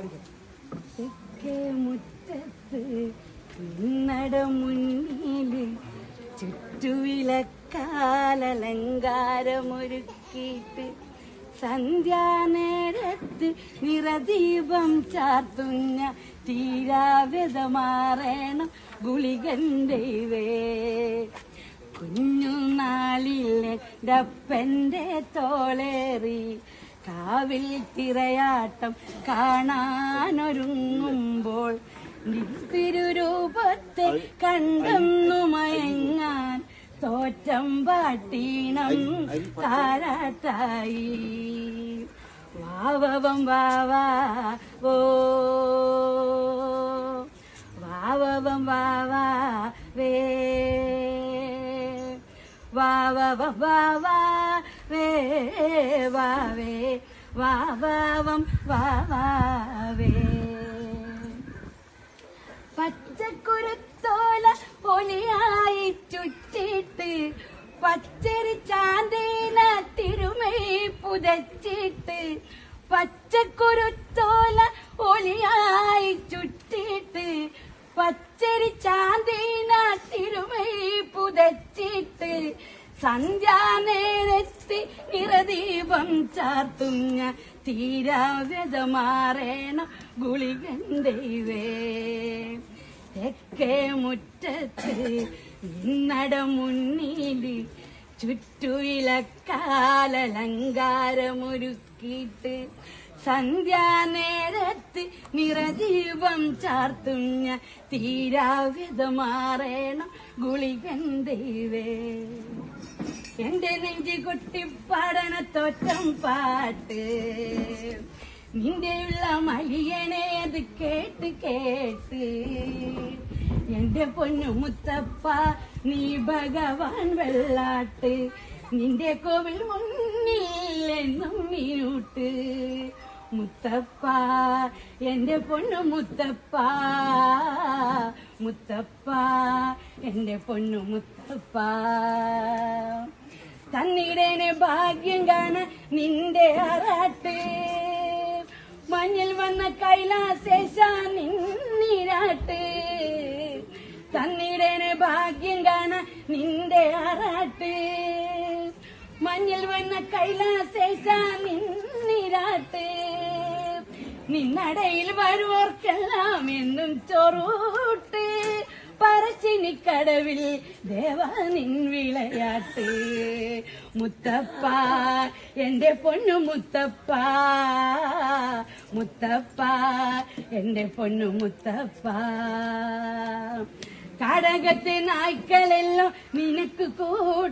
തെക്കേ മുറ്റത്ത് ചുറ്റുവിലക്കാലലങ്കാരമൊരുക്കിയിട്ട് സന്ധ്യാനേരത്ത് നിറദീപം ചാർത്തുഞ്ഞ തീരാവ്യതമാറേണം ഗുളികണ്ടേ കുഞ്ഞുനാളിലെ ഡപ്പന്റെ തോളേറി കാവിൽ തിരയാട്ടം കാണാനൊരുങ്ങുമ്പോൾ തിരുരൂപത്തെ കണ്ടെന്നു മയങ്ങാൻ തോറ്റം പാട്ടീണം താരാട്ടായി. വാവവം വാവാ ഓ വാവവം വാവാ വേ. വാവവം വാവാ വാവേ വാവാവം വാവാവേ പച്ചക്കുരുത്തോല പൊലിയായി ചുറ്റിട്ട് പച്ചരി ചാന്തീന തിരുമൈ പുതച്ചിട്ട് പച്ചക്കുരുത്തോല ഒലിയായി ചുറ്റിട്ട് പച്ചരി ചാന്തീന തിരുമൈ പുതച്ചിട്ട് സന്ധ്യാനേരത്ത് നിറദീപം ചാർത്തുഞ്ഞ തീരാവ്യതമാറേണ ഗുളികൻ ദൈവേ. തെക്കേ മുറ്റത്ത് ഇന്നട മുന്നിൽ ചുറ്റുവിലക്കാലലങ്കാരമൊരുക്കിയിട്ട് സന്ധ്യാനേരത്ത് നിറദീപം ചാർത്തുഞ്ഞ തീരാവ്യതമാറേണം ഗുളികൻ ദൈവേ. എന്റെ നെഞ്ചി കൊട്ടിപ്പാടണ തോറ്റം പാട്ട്. നിന്റെയുള്ള മലിയനെ അത് കേട്ട് കേട്ട്. എന്റെ പൊന്നു മുത്തപ്പ നീ ഭഗവാൻ വെള്ളാട്ട്. നിന്റെ കോവിൽ മുന്നിൽ എന്നും മുത്തപ്പ എന്റെ പൊന്നു മുത്തപ്പ. മുത്തപ്പ എന്റെ പൊന്നു മുത്തപ്പ. തന്നിടേനെ ഭാഗ്യം കാണാൻ നിന്റെ ആറാട്ട്. മഞ്ഞിൽ വന്ന കൈലാശേഷ നിന്നിരാട്ട്. തന്നിടേനെ ഭാഗ്യം കാണാൻ നിന്റെ ആറാട്ട്. മഞ്ഞിൽ വന്ന കൈലാശേഷ നിന്നിരാട്ട്. നിന്നടയിൽ വരുവോർക്കെല്ലാം എന്നും ചൊറൂട്ട്. പറശ്ശിനിക്കടവിൽ ദേവ നിൻ വിളയാട്ട്. മുത്തപ്പ എന്റെ പൊന്നു മുത്തപ്പ. മുത്തപ്പ എന്റെ പൊന്നു മുത്തപ്പ. കടകത്തെ നായ്ക്കളെല്ലാം നിനക്ക് കൂട്ട